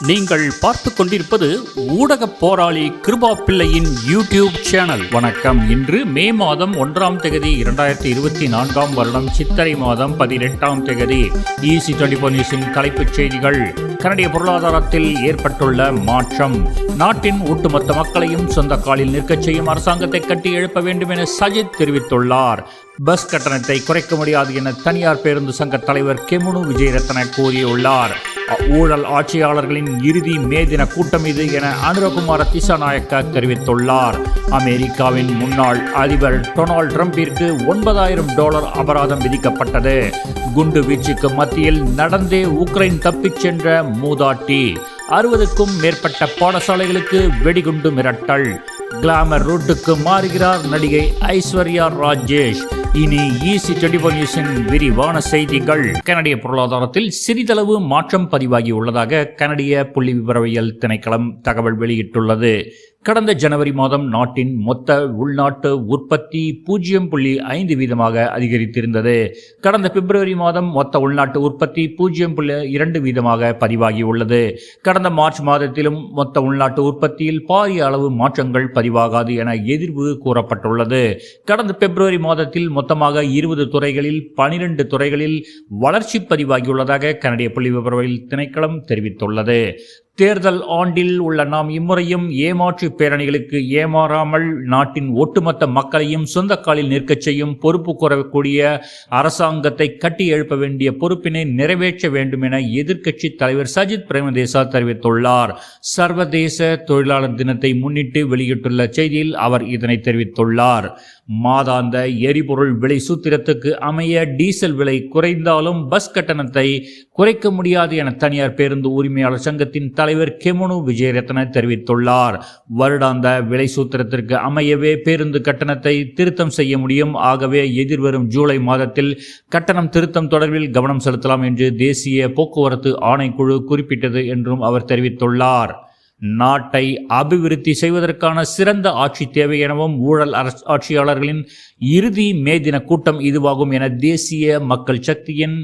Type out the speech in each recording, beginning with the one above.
நீங்கள் பார்த்து கொண்டிருப்பது ஊடக போராளி கிருபா பிள்ளையின் யூடியூப் சேனல். வணக்கம். இன்று மே மாதம் ஒன்றாம் தேதி இரண்டாயிரத்தி இருபத்தி நான்காம் வருடம் சித்திரை மாதம் பதினெட்டாம் தேதி. ஈசி டுவெண்டி ஃபோர் நியூஸின் தலைப்புச் செய்திகள். கனடிய பொருளாதாரத்தில் ஏற்பட்டுள்ள மாற்றம். நாட்டின் ஒட்டுமொத்த மக்களையும் சொந்த காலில் நிற்கச் செய்யும் அரசாங்கத்தை கட்டி எழுப்ப வேண்டும் என சஜித் தெரிவித்துள்ளார். பஸ் கட்டணத்தை குறைக்க முடியாது என தனியார் பேருந்து சங்க தலைவர் கெமுனு விஜயரத்ன கூறியுள்ளார். ஊழல் ஆட்சியாளர்களின் இறுதி மே தின கூட்டம் இது என அனுரகுமார திசாநாயக்க தெரிவித்துள்ளார். அமெரிக்காவின் முன்னாள் அதிபர் டொனால்ட் ட்ரம்பிற்கு ஒன்பதாயிரம் டாலர் அபராதம் விதிக்கப்பட்டது. குண்டு வீச்சுக்கு மத்தியில் நடந்தே உக்ரைன் தப்பிச் சென்ற மூதாட்டி. அறுபதுக்கும் மேற்பட்ட பாடசாலைகளுக்கு வெடிகுண்டு மிரட்டல். கிளாமர் ரூட்டுக்கு மாறுகிறார் நடிகை ஐஸ்வர்யா ராஜேஷ். இனி ஈசி டெலிபோ நியூஸின் விரிவான செய்திகள். கனடிய பொருளாதாரத்தில் சிறிதளவு மாற்றம் பதிவாகியுள்ளதாக கனடிய புள்ளி விவரவியல் திணைக்களம் தகவல் வெளியிட்டுள்ளது. கடந்த ஜனவரி மாதம் நாட்டின் மொத்த உள்நாட்டு உற்பத்தி பூஜ்ஜியம் புள்ளி ஐந்து வீதமாக அதிகரித்திருந்தது. கடந்த பிப்ரவரி மாதம் மொத்த உள்நாட்டு உற்பத்தி பூஜ்ஜியம் புள்ளி இரண்டு வீதமாக பதிவாகியுள்ளது கடந்த மார்ச் மாதத்திலும் மொத்த உள்நாட்டு உற்பத்தியில் பாரிய அளவு மாற்றங்கள் பதிவாகாது என எதிர்வு கூறப்பட்டுள்ளது. கடந்த பிப்ரவரி மாதத்தில் மொத்தமாக இருபது துறைகளில் பனிரெண்டு துறைகளில் வளர்ச்சி பதிவாகியுள்ளதாக கனடிய புள்ளி விவரவியல் திணைக்களம் தெரிவித்துள்ளது. தேர்தல் ஆண்டில் உள்ள நாம் இம்முறையும் ஏமாற்று பேரணிகளுக்கு ஏமாறாமல் நாட்டின் ஒட்டுமொத்த மக்களையும் சொந்த காலில் நிற்கச் செய்யும் பொறுப்பு கூறக்கூடிய அரசாங்கத்தை கட்டி எழுப்ப வேண்டிய பொறுப்பினை நிறைவேற்ற வேண்டும் என எதிர்க்கட்சி தலைவர் சஜித் பிரேமதேசா தெரிவித்துள்ளார். சர்வதேச தொழிலாளர் தினத்தை முன்னிட்டு வெளியிட்டுள்ள செய்தியில் அவர் இதனை தெரிவித்துள்ளார். மாதாந்த எரிபொருள் விலை சூத்திரத்துக்கு அமைய டீசல் விலை குறைந்தாலும் பஸ் கட்டணத்தை குறைக்க முடியாது என தனியார் பேருந்து உரிமையாளர் சங்கத்தின் தலைவர் கெமுனு விஜயரத்ன தெரிவித்துள்ளார். வருடாந்த விலை சூத்திரத்திற்கு அமையவே பேருந்து கட்டணத்தை திருத்தம் செய்ய முடியும். ஆகவே எதிர்வரும் ஜூலை மாதத்தில் கட்டணம் திருத்தம் தொடர்பில் கவனம் செலுத்தலாம் என்று தேசிய போக்குவரத்து ஆணைக்குழு குறிப்பிட்டது என்றும் அவர் தெரிவித்துள்ளார். நாட்டை அபிவிருத்தி செய்வதற்கான சிறந்த ஆட்சி தேவை எனவும் ஊழல் அரசு ஆட்சியாளர்களின் இறுதி மே தின கூட்டம் இதுவாகும் என தேசிய மக்கள் சக்தியின்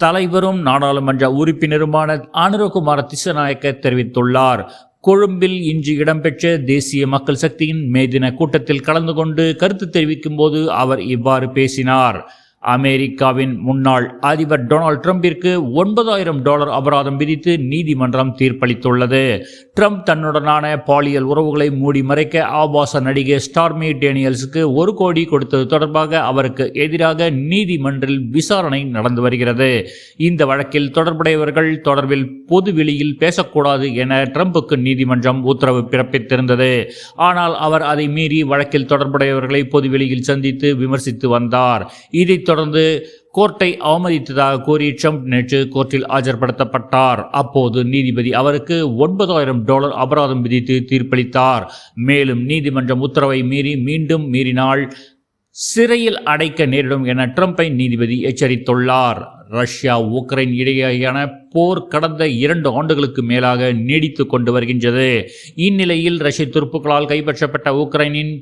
தலைவரும் நாடாளுமன்ற உறுப்பினருமான அனுரகுமார திசநாயக்க தெரிவித்துள்ளார். கொழும்பில் இன்று இடம்பெற்ற தேசிய மக்கள் சக்தியின் மேதின கூட்டத்தில் கலந்து கொண்டு கருத்து தெரிவிக்கும் போது அவர் இவ்வாறு பேசினார். அமெரிக்காவின் முன்னாள் அதிபர் டொனால்ட் ட்ரம்பிற்கு ஒன்பதாயிரம் டாலர் அபராதம் விதித்து நீதிமன்றம் தீர்ப்பளித்துள்ளது. ட்ரம்ப் தன்னுடனான பாலியல் உறவுகளை மூடி மறைக்க ஆபாச நடிகை ஸ்டார்மி டேனியல்ஸுக்கு ஒரு கோடி கொடுத்தது தொடர்பாக அவருக்கு எதிராக நீதிமன்றில் விசாரணை நடந்து வருகிறது. இந்த வழக்கில் தொடர்புடையவர்கள் தொடர்பில் பொது வெளியில் பேசக்கூடாது என ட்ரம்புக்கு நீதிமன்றம் உத்தரவு பிறப்பித்திருந்தது. ஆனால் அவர் அதை மீறி வழக்கில் தொடர்புடையவர்களை பொதுவெளியில் சந்தித்து விமர்சித்து வந்தார். இதைத் தொடர்ந்து கோர்ட்டை அவமதித்ததாக கூறி ட்ரம்ப் நேற்று கோர்ட்டில் ஆஜர்படுத்தப்பட்டார். அப்போது நீதிபதி அவருக்கு ஒன்பதாயிரம் டாலர் அபராதம் விதித்து தீர்ப்பளித்தார். மேலும் நீதிமன்றம் உத்தரவை மீறி மீண்டும் மீறினால் சிறையில் அடைக்க நேரிடும் என ட்ரம்ப்பை நீதிபதி எச்சரித்துள்ளார். ரஷ்யா உக்ரைன் இடையேயான போர் கடந்த இரண்டு ஆண்டுகளுக்கு மேலாக நீடித்து கொண்டு வருகின்றது. இந்நிலையில் ரஷ்ய துருப்புக்களால் கைப்பற்றப்பட்ட உக்ரைனின்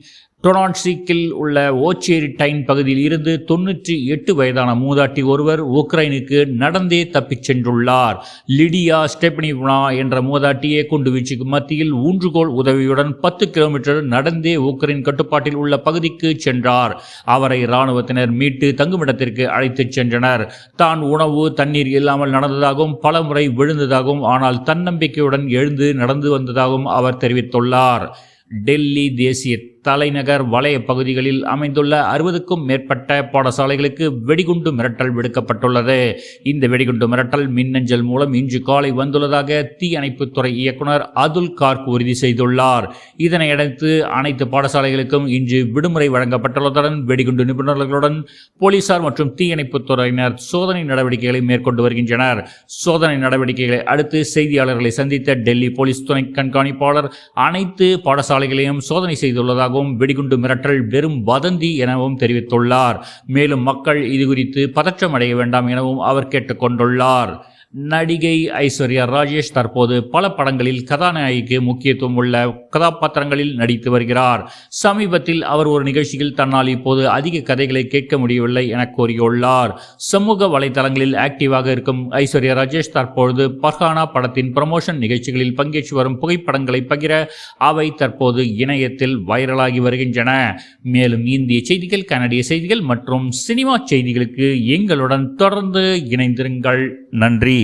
டொனான்சிக்கில் உள்ள ஓச்சேரி டைன் பகுதியில் இருந்து தொன்னூற்றி எட்டு வயதான மூதாட்டி ஒருவர் உக்ரைனுக்கு நடந்தே தப்பிச் சென்றுள்ளார். லிடியா ஸ்டெப்னிவ்னா என்ற மூதாட்டியே குண்டுவீச்சுக்கு மத்தியில் ஊன்றுகோல் உதவியுடன் பத்து கிலோமீட்டர் நடந்தே உக்ரைன் கட்டுப்பாட்டில் உள்ள பகுதிக்கு சென்றார். அவரை இராணுவத்தினர் மீட்டு தங்குமிடத்திற்கு அழைத்துச் சென்றனர். தான் உணவு தண்ணீர் இல்லாமல் நடந்ததாகவும் பல முறை விழுந்ததாகவும் ஆனால் தன்னம்பிக்கையுடன் எழுந்து நடந்து வந்ததாகவும் அவர் தெரிவித்துள்ளார். டெல்லி தேசிய தலைநகர் வலய பகுதிகளில் அமைந்துள்ள அறுபதுக்கும் மேற்பட்ட பாடசாலைகளுக்கு வெடிகுண்டு மிரட்டல் விடுக்கப்பட்டுள்ளது. இந்த வெடிகுண்டு மிரட்டல் மின்னஞ்சல் மூலம் இன்று காலை வந்துள்ளதாக தீயணைப்புத்துறை இயக்குனர் அதுல் கார்க் உறுதி செய்துள்ளார். இதனையடுத்து அனைத்து பாடசாலைகளுக்கும் இன்று விடுமுறை வழங்கப்பட்டுள்ளதுடன் வெடிகுண்டு நிபுணர்களுடன் போலீசார் மற்றும் தீயணைப்புத்துறையினர் சோதனை நடவடிக்கைகளை மேற்கொண்டு வருகின்றனர். சோதனை நடவடிக்கைகளை அடுத்து செய்தியாளர்களை சந்தித்த டெல்லி போலீஸ் துணை கண்காணிப்பாளர் அனைத்து பாடசாலைகளையும் சோதனை செய்துள்ளதாக உள்ளதாகவும் வெடிகுண்டு மிரட்டல் வெறும் வதந்தி எனவும் தெரிவித்துள்ளார். மேலும் மக்கள் இது குறித்து பதற்றம் அடைய வேண்டாம் எனவும் அவர் கேட்டுக்கொண்டுள்ளார். நடிகை ஐஸ்வர்யா ராஜேஷ் தற்போது பல படங்களில் கதாநாயகிக்கு முக்கியத்துவம் உள்ள கதாபாத்திரங்களில் நடித்து வருகிறார். சமீபத்தில் அவர் ஒரு நிகழ்ச்சியில் தன்னால் இப்போது அதிக கதைகளை கேட்க முடியவில்லை என கூறியுள்ளார். சமூக வலைதளங்களில் ஆக்டிவாக இருக்கும் ஐஸ்வர்யா ராஜேஷ் தற்பொழுது பர்ஹானா படத்தின் ப்ரமோஷன் நிகழ்ச்சிகளில் பங்கேற்று வரும் புகைப்படங்களை பகிர அவை தற்போது இணையத்தில் வைரலாகி வருகின்றன. மேலும் இந்திய செய்திகள் கனடிய செய்திகள் மற்றும் சினிமா செய்திகளுக்கு எங்களுடன் தொடர்ந்து இணைந்திருங்கள். நன்றி.